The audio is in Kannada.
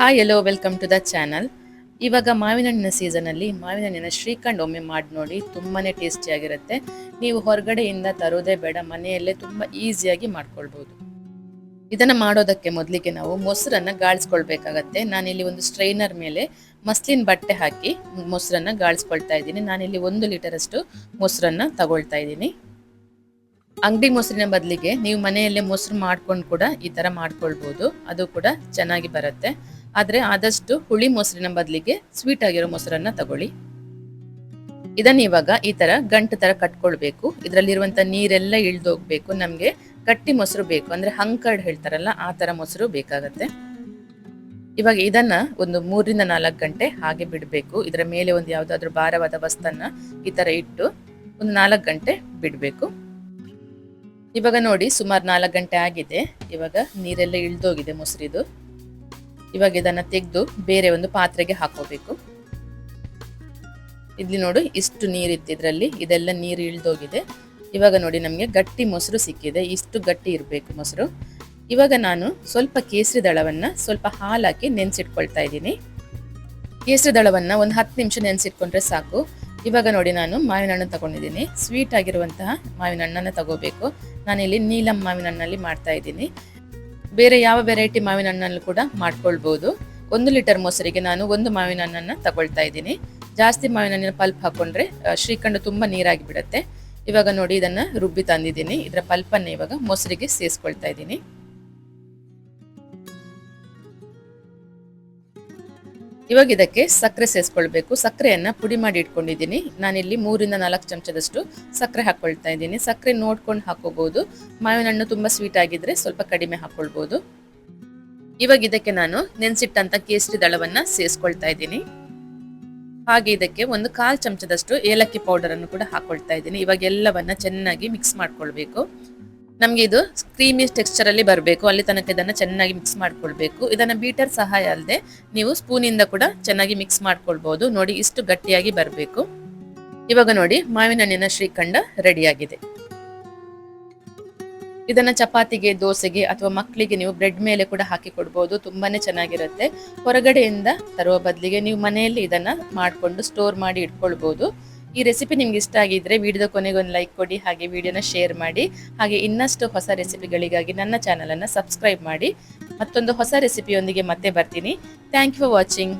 Hi hello welcome to the channel ಇವಾಗ ಮಾವಿನ ಹಣ್ಣಿನ ಸೀಸನಲ್ಲಿ ಮಾವಿನ ಹಣ್ಣಿನ ಶ್ರೀಖಂಡ್ ಒಮ್ಮೆ ಮಾಡಿ ನೋಡಿ ತುಂಬಾ ಟೇಸ್ಟಿಯಾಗಿರುತ್ತೆ ನೀವು ಹೊರಗಡೆಯಿಂದ ತರೋದೇ ಬೇಡ, ಮನೆಯಲ್ಲೇ ತುಂಬ ಈಸಿಯಾಗಿ ಮಾಡ್ಕೊಳ್ಬೋದು. ಇದನ್ನು ಮಾಡೋದಕ್ಕೆ ಮೊದಲಿಗೆ ನಾವು ಮೊಸರನ್ನು ಗಾಳಿಸ್ಕೊಳ್ಬೇಕಾಗತ್ತೆ. ನಾನಿಲ್ಲಿ ಒಂದು ಸ್ಟ್ರೈನರ್ ಮೇಲೆ ಮಸ್ಲಿನ ಬಟ್ಟೆ ಹಾಕಿ ಮೊಸರನ್ನು ಗಾಳಿಸ್ಕೊಳ್ತಾ ಇದ್ದೀನಿ. ನಾನಿಲ್ಲಿ ಒಂದು ಲೀಟರಷ್ಟು ಮೊಸರನ್ನು ತಗೊಳ್ತಾ ಇದ್ದೀನಿ. ಅಂಗಡಿ ಮೊಸರಿನ ಬದಲಿಗೆ ನೀವು ಮನೆಯಲ್ಲೇ ಮೊಸರು ಮಾಡ್ಕೊಂಡು ಕೂಡ ಈ ಥರ ಮಾಡ್ಕೊಳ್ಬೋದು. ಅದು ಕೂಡ ಚೆನ್ನಾಗಿ ಬರುತ್ತೆ. ಆದರೆ ಆದಷ್ಟು ಹುಳಿ ಮೊಸರಿನ ಬದಲಿಗೆ ಸ್ವೀಟ್ ಆಗಿರೋ ಮೊಸರನ್ನ ತಗೊಳ್ಳಿ. ಇದನ್ನ ಇವಾಗ ಈ ತರ ಗಂಟು ತರ ಕಟ್ಕೊಳ್ಬೇಕು. ಇದರಲ್ಲಿರುವಂತ ನೀರೆಲ್ಲ ಇಳ್ದೋಗ್ಬೇಕು. ನಮ್ಗೆ ಕಟ್ಟಿ ಮೊಸರು ಬೇಕು. ಅಂದ್ರೆ ಹಂಕರ್ಡ್ ಹೇಳ್ತಾರಲ್ಲ, ಆ ತರ ಮೊಸರು ಬೇಕಾಗತ್ತೆ. ಇವಾಗ ಇದನ್ನ ಒಂದು ಮೂರರಿಂದ ನಾಲ್ಕು ಗಂಟೆ ಹಾಗೆ ಬಿಡಬೇಕು. ಇದರ ಮೇಲೆ ಒಂದು ಯಾವುದಾದ್ರೂ ಭಾರವಾದ ವಸ್ತನ್ನ ಈ ತರ ಇಟ್ಟು ಒಂದು ನಾಲ್ಕು ಗಂಟೆ ಬಿಡಬೇಕು. ಇವಾಗ ನೋಡಿ ಸುಮಾರು ನಾಲ್ಕು ಗಂಟೆ ಆಗಿದೆ. ಇವಾಗ ನೀರೆಲ್ಲ ಇಳ್ದೋಗಿದೆ ಮೊಸರಿದು. ಇವಾಗ ಇದನ್ನ ತೆಗೆದು ಬೇರೆ ಒಂದು ಪಾತ್ರೆಗೆ ಹಾಕೋಬೇಕು. ಇಲ್ಲಿ ನೋಡು ಇಷ್ಟು ನೀರಿತ್ತು ಇದರಲ್ಲಿ, ಇದೆಲ್ಲ ನೀರು ಇಳ್ದೋಗಿದೆ. ಇವಾಗ ನೋಡಿ ನಮಗೆ ಗಟ್ಟಿ ಮೊಸರು ಸಿಕ್ಕಿದೆ, ಇಷ್ಟು ಗಟ್ಟಿ ಇರಬೇಕು ಮೊಸರು. ಇವಾಗ ನಾನು ಸ್ವಲ್ಪ ಕೇಸರಿ ದಳವನ್ನ ಸ್ವಲ್ಪ ಹಾಲಾಕಿ ನೆನೆಸಿಟ್ಕೊಳ್ತಾ ಇದ್ದೀನಿ. ಕೇಸರಿ ದಳವನ್ನ ಒಂದು ಹತ್ತು ನಿಮಿಷ ನೆನೆಸಿಟ್ಕೊಂಡ್ರೆ ಸಾಕು. ಇವಾಗ ನೋಡಿ ನಾನು ಮಾವಿನ ಹಣ್ಣು ತಗೊಂಡಿದ್ದೀನಿ. ಸ್ವೀಟ್ ಆಗಿರುವಂತಹ ಮಾವಿನ ಹಣ್ಣನ್ನು ತಗೋಬೇಕು. ನಾನಿಲ್ಲಿ ನೀಲಂ ಮಾವಿನ ಹಣ್ಣಲ್ಲಿ ಮಾಡ್ತಾ ಇದ್ದೀನಿ. ಬೇರೆ ಯಾವ ವೆರೈಟಿ ಮಾವಿನ ಹಣ್ಣನ್ನು ಕೂಡ ಮಾಡ್ಕೊಳ್ಬೋದು. ಒಂದು ಲೀಟರ್ ಮೊಸರಿಗೆ ನಾನು ಒಂದು ಮಾವಿನ ಹಣ್ಣನ್ನು ತಗೊಳ್ತಾ ಇದ್ದೀನಿ. ಜಾಸ್ತಿ ಮಾವಿನ ಹಣ್ಣಿನ ಪಲ್ಪ್ ಹಾಕೊಂಡ್ರೆ ಶ್ರೀಖಂಡ ತುಂಬ ನೀರಾಗಿ ಬಿಡುತ್ತೆ. ಇವಾಗ ನೋಡಿ ಇದನ್ನ ರುಬ್ಬಿ ತಂದಿದ್ದೀನಿ. ಇದರ ಪಲ್ಪನ್ನು ಇವಾಗ ಮೊಸರಿಗೆ ಸೇರಿಸ್ಕೊಳ್ತಾ ಇದ್ದೀನಿ. ಇವಾಗ ಇದಕ್ಕೆ ಸಕ್ಕರೆ ಸೇರಿಸ್ಕೊಳ್ಬೇಕು. ಸಕ್ಕರೆಯನ್ನ ಪುಡಿ ಮಾಡಿ ಇಟ್ಕೊಂಡಿದ್ದೀನಿ. ನಾನಿಲ್ಲಿ ಮೂರಿಂದ ನಾಲ್ಕು ಚಮಚದಷ್ಟು ಸಕ್ಕರೆ ಹಾಕ್ಕೊಳ್ತಾ ಇದ್ದೀನಿ. ಸಕ್ಕರೆ ನೋಡ್ಕೊಂಡು ಹಾಕೋಬಹುದು ಮಾವಿನ ಹಣ್ಣು ತುಂಬಾ ಸ್ವೀಟ್ ಆಗಿದ್ರೆ ಸ್ವಲ್ಪ ಕಡಿಮೆ ಹಾಕೊಳ್ಬಹುದು ಇವಾಗ ಇದಕ್ಕೆ ನಾನು ನೆನೆಸಿಟ್ಟಂತ ಕೇಸರಿ ದಳವನ್ನ ಸೇರಿಸ್ಕೊಳ್ತಾ ಇದ್ದೀನಿ. ಹಾಗೆ ಇದಕ್ಕೆ ಒಂದು ಕಾಲು ಚಮಚದಷ್ಟು ಏಲಕ್ಕಿ ಪೌಡರ್ ಅನ್ನು ಕೂಡ ಹಾಕೊಳ್ತಾ ಇದ್ದೀನಿ. ಇವಾಗ ಎಲ್ಲವನ್ನ ಚೆನ್ನಾಗಿ ಮಿಕ್ಸ್ ಮಾಡ್ಕೊಳ್ಬೇಕು. ನಮ್ಗೆ ಇದು ಕ್ರೀಮಿ ಟೆಕ್ಸ್ಚರ್ ಅಲ್ಲಿ ಬರಬೇಕು. ಅಲ್ಲಿ ತನಕ ಇದನ್ನ ಚೆನ್ನಾಗಿ ಮಿಕ್ಸ್ ಮಾಡ್ಕೊಳ್ಬೇಕು. ಇದನ್ನ ಬೀಟರ್ ಸಹಾಯ ಅಲ್ಲದೆ ನೀವು ಸ್ಪೂನಿಂದ ಕೂಡ ಚೆನ್ನಾಗಿ ಮಿಕ್ಸ್ ಮಾಡ್ಕೊಳ್ಬೋದು. ನೋಡಿ ಇಷ್ಟು ಗಟ್ಟಿಯಾಗಿ ಬರಬೇಕು. ಇವಾಗ ನೋಡಿ ಮಾವಿನ ಹಣ್ಣಿನ ಶ್ರೀಖಂಡ ರೆಡಿಯಾಗಿದೆ ಇದನ್ನ ಚಪಾತಿಗೆ, ದೋಸೆಗೆ ಅಥವಾ ಮಕ್ಕಳಿಗೆ ನೀವು ಬ್ರೆಡ್ ಮೇಲೆ ಕೂಡ ಹಾಕಿ ಕೊಡ್ಬೋದು. ತುಂಬಾನೇ ಚೆನ್ನಾಗಿರುತ್ತೆ. ಹೊರಗಡೆಯಿಂದ ತರುವ ಬದಲಿಗೆ ನೀವು ಮನೆಯಲ್ಲಿ ಇದನ್ನ ಮಾಡಿಕೊಂಡು ಸ್ಟೋರ್ ಮಾಡಿ ಇಟ್ಕೊಳ್ಬೋದು. ಈ ರೆಸಿಪಿ ನಿಮ್ಗೆ ಇಷ್ಟ ಆಗಿದ್ರೆ ವಿಡಿಯೋದ ಕೊನೆಗೆ ಒಂದು ಲೈಕ್ ಕೊಡಿ, ಹಾಗೆ ವಿಡಿಯೋನ ಶೇರ್ ಮಾಡಿ, ಹಾಗೆ ಇನ್ನಷ್ಟು ಹೊಸ ರೆಸಿಪಿಗಳಿಗಾಗಿ ನನ್ನ ಚಾನಲನ್ನು ಸಬ್ಸ್ಕ್ರೈಬ್ ಮಾಡಿ. ಮತ್ತೊಂದು ಹೊಸ ರೆಸಿಪಿಯೊಂದಿಗೆ ಮತ್ತೆ ಬರ್ತೀನಿ. Thank you for watching